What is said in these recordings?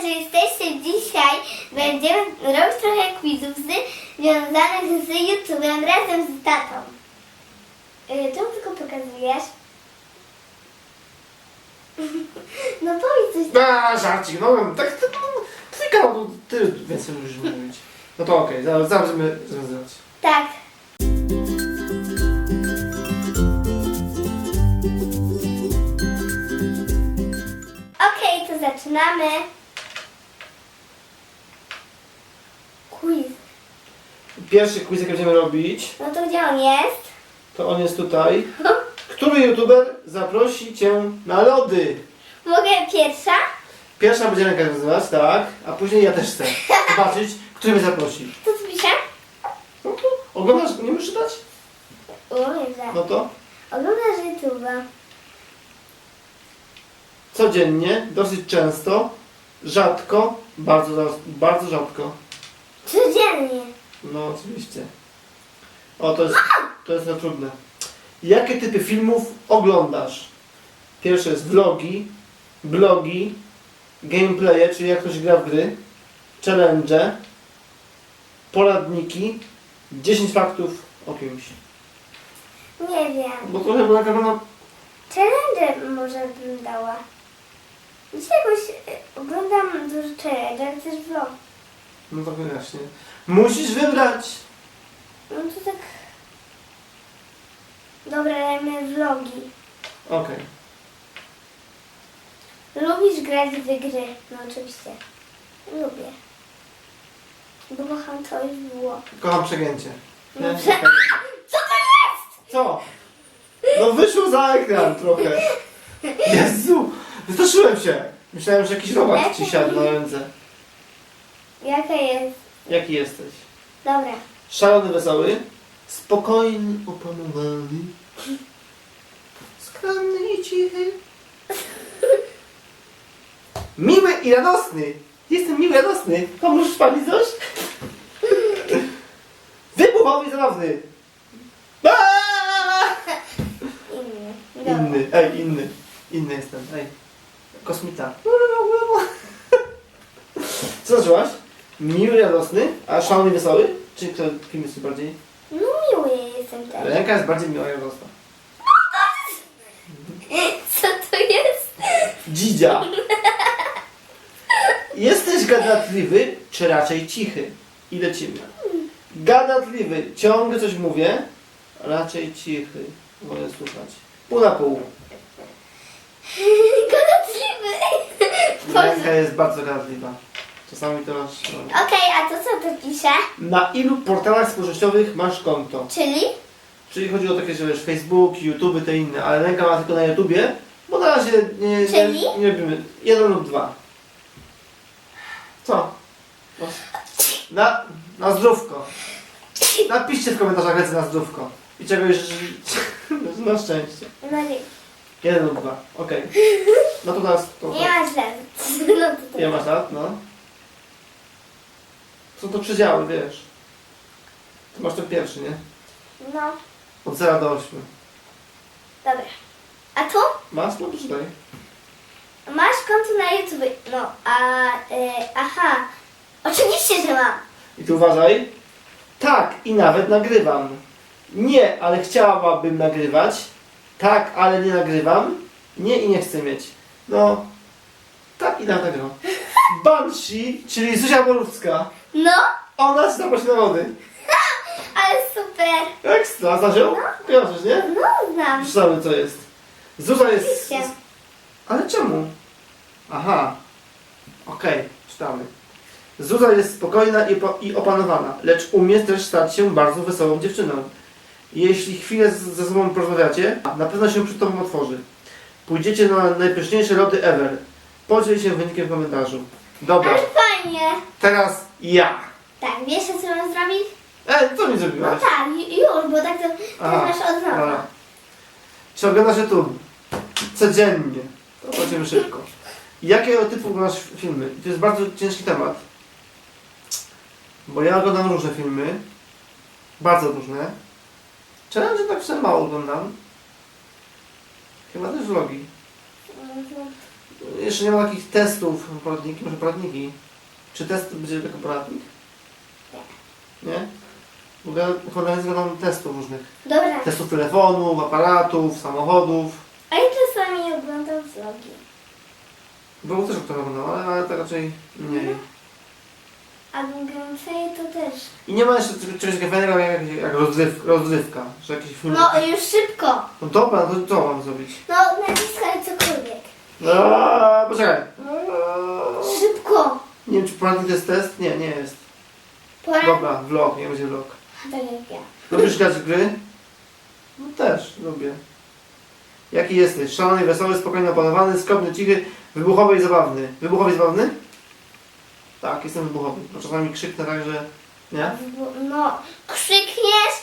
że jesteście dzisiaj. Będziemy robić trochę quizów związanych z YouTube'em razem z tatą. Yy, czemu tylko pokazujesz? No powiedz coś. A, żarcik, no tak, tak, no, no, ty więcej musisz mówić. No to okej, zaraz, zaraz będziemy rozwiązywać. Tak. Okej, to zaczynamy. Quiz. Pierwszy quiz, jaki będziemy robić, No to gdzie on jest? to on jest tutaj. Który youtuber zaprosi Cię na lody? Mogę pierwsza? Pierwsza będzie ręka nazywać, tak, a później ja też chcę zobaczyć, który mnie zaprosi. Co tu pisze? No to oglądasz, nie możesz czytać? No to Oglądasz YouTube'a. codziennie, dosyć często, rzadko, bardzo, bardzo rzadko. No oczywiście. O, to jest, to jest za trudne. Jakie typy filmów oglądasz? Pierwsze jest vlogi, blogi, gameplaye, czyli jak ktoś gra w gry, challenge, poradniki, 10 faktów o kimś. Nie wiem. Bo trochę była taka no, Challenge może bym dała. Dzisiaj jakoś e, oglądam dużo challenge, ale też vlog. no tak właśnie. Musisz wybrać. No to tak... Dobra, dajmy vlogi. Okej. Lubisz grać w gry? No oczywiście. Lubię. Bo kocham to już było. Kocham przegięcie. Nie? No, prze- Co to jest? Co? No wyszło za ekran trochę. Jezu! Wystraszyłem się. Myślałem, że jakiś robak ci siadł na ręce. Jaka jest? Jaki jesteś? Dobra. Szalony, wesoły, spokojny, opanowany, skromny i cichy, miły i radosny. Jestem miły i radosny. Pomóż pani coś? Wybuchowy i zabawny. Aaaa! Inny. Dobra. Inny, ej, inny. Inny jestem, ej. Kosmita. Co zaczęłaś? Miły, radosny, a szalony, wesoły? Czy kto film jest bardziej? No miły jestem też. Ręka jest bardziej miła i radosna. Co to jest? Dzidzia. Jesteś gadatliwy, czy raczej cichy? I lecimy. Gadatliwy, ciągle coś mówię, raczej cichy. Wolę słuchać. Pół na pół. Gadatliwy. Ręka jest bardzo gadatliwa. Czasami to masz... No. Okej, a to co tu pisze? Na ilu portalach społecznościowych masz konto? Czyli? Czyli chodzi o takie, że wiesz, Facebook, YouTube, te inne, ale ręka ma tylko na YouTubie, bo na razie nie, nie, Czyli? nie robimy. Jeden lub dwa. Co? No. Na, na zdrówko. Napiszcie w komentarzach lecę na zdrówko. I czegoś na szczęście. No nie. Jeden lub dwa. Okej. No to teraz to. Nie ma źle. No to. Ile masz lat? No. Są to przedziały, wiesz. Ty masz ten pierwszy, nie? No, Od 0 do 8. dobra. A tu? Masz? No czytaj. Masz konto na YouTube. No, a... Y, aha. Oczywiście, że mam. I tu uważaj. Tak, i nawet nagrywam. Nie, ale chciałabym nagrywać. Tak, ale nie nagrywam. Nie i nie chcę mieć. No, tak i nawet nagrywam. Banshee, czyli Zuzia Borówska. No, Ona się zaprosi na wody. ale super. Ekstra, znasz ją? Kojarzysz, nie? No, znam. Czytamy co jest. Zuza jest... Oczywiście. Ale czemu? Aha. Okej, czytamy. Zuza jest spokojna i, po, i opanowana, lecz umie też stać się bardzo wesołą dziewczyną. Jeśli chwilę z, ze sobą porozmawiacie, na pewno się przed tobą otworzy. Pójdziecie na najpyszniejsze lody ever. Podziel się wynikiem w komentarzu. Dobra, Ale fajnie. teraz ja. Tak, wiesz co mam zrobić? E, co mi No zrobiłaś? tak, ju- już, bo tak to teraz masz od nowa. dobra. Czy oglądasz YouTube? Codziennie. To będziemy szybko. Jakiego typu oglądasz filmy? To jest bardzo ciężki temat. Bo ja oglądam różne filmy. Bardzo różne. Challenge tak sobie mało oglądam. Chyba też vlogi. Mhm. Jeszcze nie ma takich testów, poradniki, może poradniki. Czy test będzie jako poradnik? Nie? W ogóle będą testów różnych. Dobra. Testów telefonów, aparatów, samochodów. A ja czasami oglądam vlogi. Było też to oglądał, ale, ale to raczej mniej. A gameplay to też. I nie ma jeszcze czegoś czegoś fajnego jak, jak rozryw, rozrywka, że jakiś film. No już szybko. No dobra, to co mam zrobić? No Aaaa, poczekaj. Szybko. Nie wiem, czy poradnik to jest test? Nie, nie jest. Pora. Dobra, vlog, nie będzie vlog. Tak jak ja. Lubisz grać w gry? No też, lubię. Jaki jesteś? Szalony, wesoły, spokojny, opanowany, skromny, cichy, wybuchowy i zabawny. Wybuchowy i zabawny? Tak, jestem wybuchowy. No czasami krzyknę tak, że... Nie? No, krzykniesz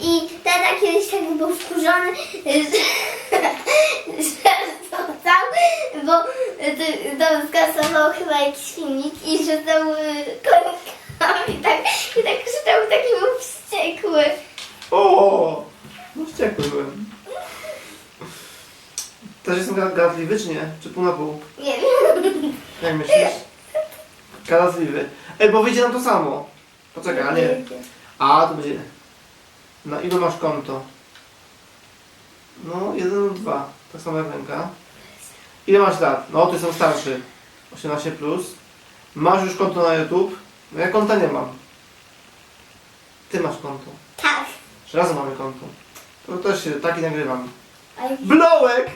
i tata kiedyś tak był wkurzony, że, że bo to, skasował chyba jakiś filmik i rzucał końkami tak, i tak krzyczał, taki był wściekły. O! No wściekły byłem. Też jestem ga- gadatliwy, czy nie? Czy pół na pół? Nie wiem. Jak myślisz? Gadatliwy. Ej, bo wyjdzie nam to samo. Poczekaj, a nie. A, to będzie... Na ilu masz konto? No, jeden lub dwa. Tak samo jak ręka. Ile masz lat? No, ty jestem starszy. 18 plus. Masz już konto na YouTube? No ja konta nie mam. Ty masz konto. Tak. Że razem mamy konto. To też się taki nagrywam. Ale, Blołek!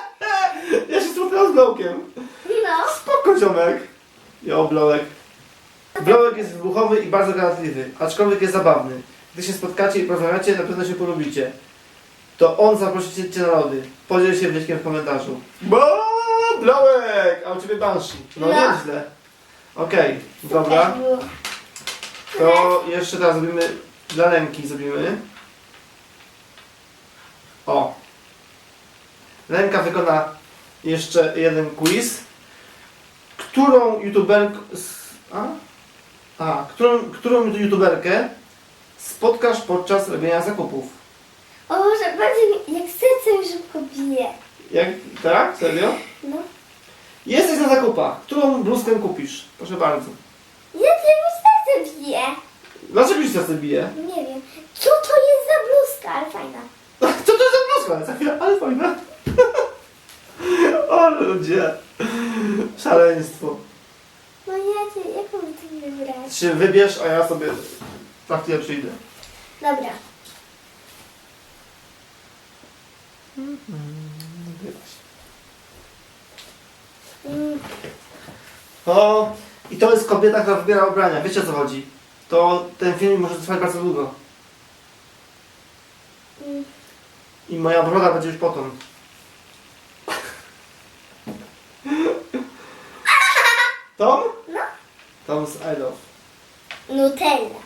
ja się spotkałem z Blołkiem. no. Spoko, ziomek. Jo, Blołek. Blołek jest wybuchowy i bardzo gadatliwy, aczkolwiek jest zabawny. Gdy się spotkacie i porozmawiacie, na pewno się polubicie. To on zaprosi cię na lody. Podziel się wnioskiem w komentarzu. Bo Blołek! A u ciebie Banshee. No, No. nieźle. Okej, dobra. Było. To jeszcze teraz zrobimy dla Lenki zrobimy. O. Lenka wykona jeszcze jeden quiz. Którą youtuberkę a? a, którą, którą youtuberkę spotkasz podczas robienia zakupów? O Boże, bardziej mi- jak serce mi szybko bije. Jak, tak? Serio? No. Jesteś na zakupach. Którą bluzkę kupisz? Proszę bardzo. Jak mi serce bije? Dlaczego się serce bije? Nie wiem. Co to jest za bluzka? Ale fajna. Co to za bluzka? Za chwilę, ale fajna. O ludzie. Szaleństwo. No ja cię, jak mam to wybrać? Się wybierz, a ja sobie za chwilę przyjdę. Dobra. Mm, O, i to jest kobieta, która wybiera ubrania. Wiecie o co chodzi? To ten film może trwać bardzo długo. I moja broda będzie już potąd. Tom? No. Tom's I love. Nutella.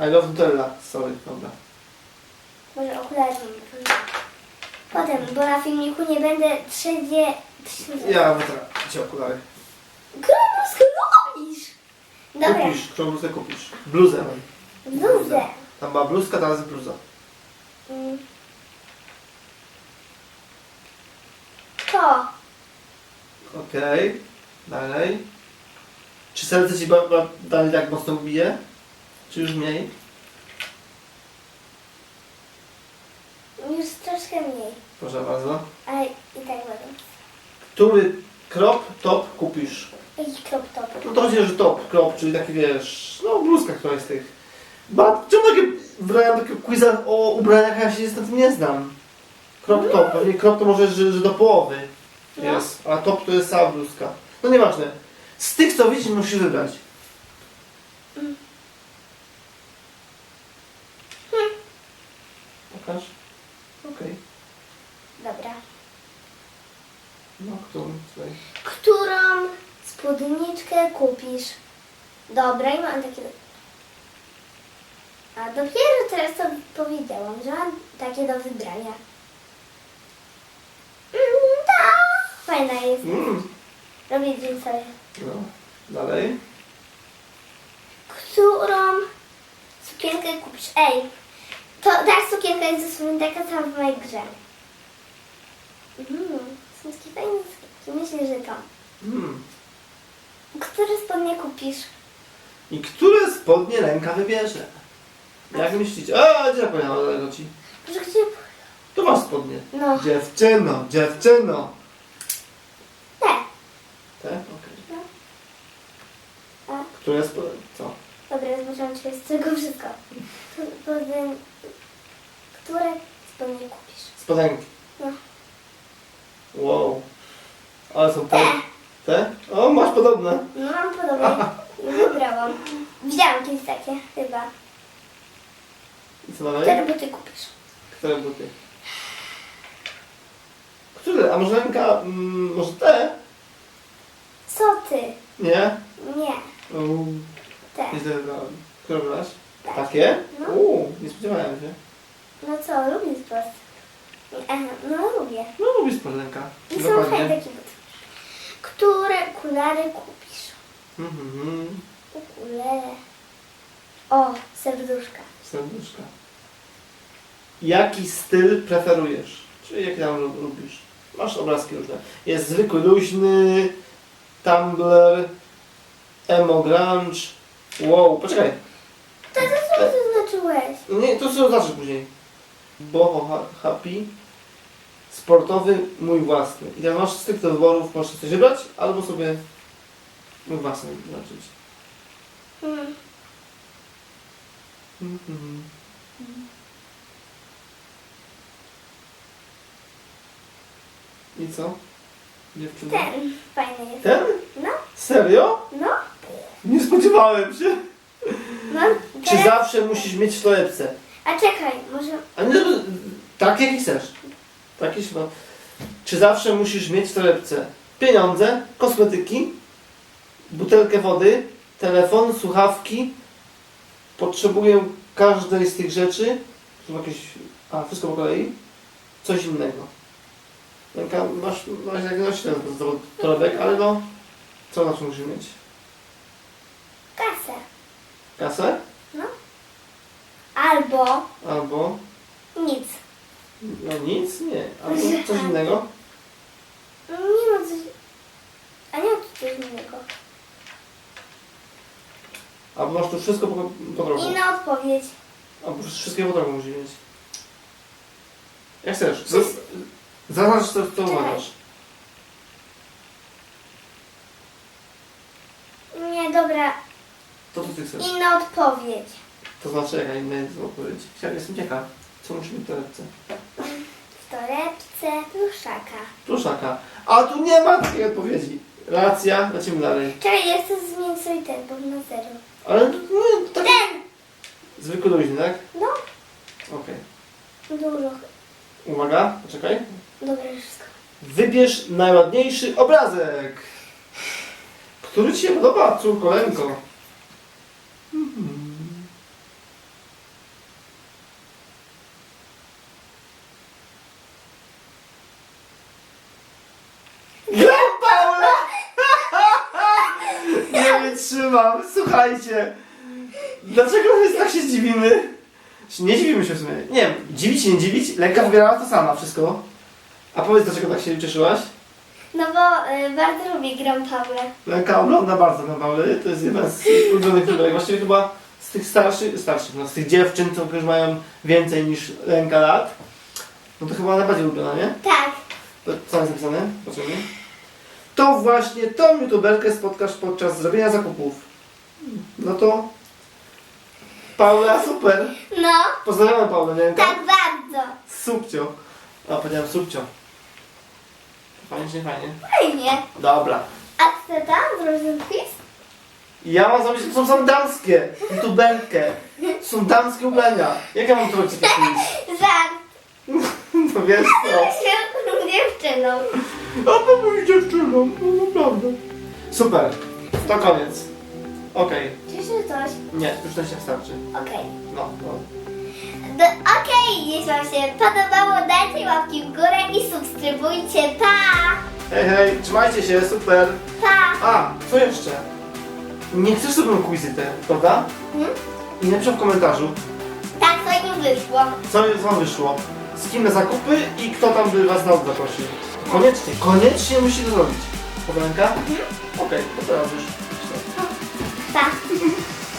I love Nutella. Sorry, dobra. Może okulary mam. Potem, bo na filmiku nie będę wszędzie... Ja wytra cię okulary. Grubus, robisz! Dobra, Kupisz, którą bluzę kupisz? Bluzę bluzę. Tam była bluzka, teraz jest bluza. Mm. To. Okej, dalej. Czy serce ci ba- ba- dalej tak mocno bije? Czy już mniej? Już troszkę mniej. Proszę bardzo. I tak będę. Który krop, top kupisz? Jaki crop top? No to chodzi, że top, krop, czyli taki wiesz, no bluzka, która jest tych. Ba, czemu takie wybrałem takie quiza o ubraniach, ja się niestety nie znam. Krop top, pewnie krop to może, że, że do połowy No. jest, a top to jest cała bluzka. No nieważne. Z tych co widzisz musisz wybrać. Mm. Pokaż. Okej. Dobra. No, którą tutaj? Którą spódniczkę kupisz? Dobra, i mam takie... A dopiero teraz to powiedziałam, że mam takie do wybrania. Mm, tak. Fajna jest. Mm. Robię dzień sobie. No, dalej. Którą sukienkę kupisz? Ej, to ta sukienka jest dosłownie taka sama w mojej grze. Mm, fajne sukienki. Myślę, że to. Hmm. Które spodnie kupisz? I które spodnie ręka wybierze? Jak myślicie? A, gdzie tego ci? Że gdzie? Tu masz spodnie. No. Dziewczyno, dziewczyno. Te. Te? Okej. No. A, Które spodnie? Co? dobra, zobaczyłam, czy jest z tego wszystko. To które spodnie kupisz? Spodenki. Wow. Ale są te. Te. O, masz podobne. No mam podobnie. I wybrałam. Widziałam kiedyś takie, chyba. I co dalej? Które buty kupisz? Które buty? Które? A może ręka, mm, może te? Co ty? Nie? Nie. Uuu, Te. nie. Które wybrałaś? Tak. Takie? No. Uuu, nie spodziewałem się. No co, lubię sport. Aha, no lubię. No lubię sport ręka. I są fajne Dokładnie. takie. Które okulary kupisz? Mhm. Ukulele. O, serduszka. Serduszka. Jaki styl preferujesz? Czyli jaki tam lu- lubisz? Masz obrazki różne. Jest zwykły, luźny, Tumblr, emo grunge. Wow, poczekaj. To co ty znaczyłeś? Nie, to co zobaczysz później. Boho ha- happy, sportowy, mój własny. I tam masz styk do wyborów, możesz coś wybrać, albo sobie mój własny zobaczyć. Hmm. Mhm. I co? Dziewczyna? Ten fajny jest. Ten? No, Serio? no, Nie spodziewałem się. no. Czy zawsze musisz mieć w torebce? A czekaj, może... A nie, no, tak jak chcesz. Tak jest, no. Czy zawsze musisz mieć w torebce pieniądze, kosmetyki, butelkę wody, telefon, słuchawki? Potrzebuję każdej z tych rzeczy. Są jakieś... A, wszystko po kolei. Coś innego. Ręka, masz, masz jak noś ten torebek, ale no... Co zawsze musisz mieć? Kasę. Kasę? Albo Albo... nic. No nic? Nie. Albo coś innego? No nie ma coś... A nie ma tu coś innego. Albo masz tu wszystko po, po drodze. Inna odpowiedź. Albo wszystkiego po drodze musisz mieć. Jak chcesz. Z- Zaznacz co, co uważasz. Nie, dobra. To co ty chcesz. Inna odpowiedź. To znaczy jaka inna jest odpowiedź. Chciałem, jestem ciekaw. Co musi być w torebce? W torebce pluszaka. Pluszaka. A tu nie ma takiej odpowiedzi. Racja, lecimy dalej. Czekaj, ja chcę zmienić sobie ten, bo na zero. Ale no, tak Ten! zwykły luźny, tak? No, Okej. dużo. Uwaga, poczekaj. Dobra, wszystko. Wybierz najładniejszy obrazek. Który Ci się podoba, córko Lenko? Mhm. Gram Paula! Nie wytrzymam, słuchajcie. Dlaczego my tak się zdziwimy? Nie dziwimy się w sumie. Nie wiem, dziwić się nie dziwić. Lenka wybierała to sama wszystko. A powiedz, dlaczego tak się cieszyłaś? No bo y, bardzo lubię Gram Pawle. Lenka ogląda bardzo na Pauly. To jest jeden z ulubionych youtuberek. Właściwie chyba z tych starszych, starszych, no z tych dziewczyn, co już mają więcej niż Lenka lat. No to chyba najbardziej ulubiona, nie? Tak. To, co jest napisane? Poczekaj. To właśnie tą youtuberkę spotkasz podczas zrobienia zakupów. No to... Paula, super! No, Pozdrawiamy Paulę, nie? tak bardzo. Subcio. A, powiedziałem subcio. Fajnie czy nie fajnie? Fajnie. Dobra. A chcę tam zrobić quiz? Ja mam zamysł, to są damskie, youtuberkę. To są damskie ubrania. Jak ja mam to robić taki quiz? Żart. No wiesz co? Się dziewczyną. A to mój dziewczyną, no naprawdę. Super, to koniec. Okej, Cieszę coś. nie, już to się wystarczy. Okej. No, no. Do- Okej, jeśli Wam się podobało, dajcie łapki w górę i subskrybujcie. Pa! Hej, hej, trzymajcie się, super. Pa! A, co jeszcze? Nie chcesz sobie quizy te, prawda? Hmm? I napisz w komentarzu, Tak, to im wyszło. co wam wyszło. Z kim na zakupy i kto tam by was na zaprosił. Koniecznie, koniecznie musi to zrobić. Powolenka? Okej, to teraz już. tá?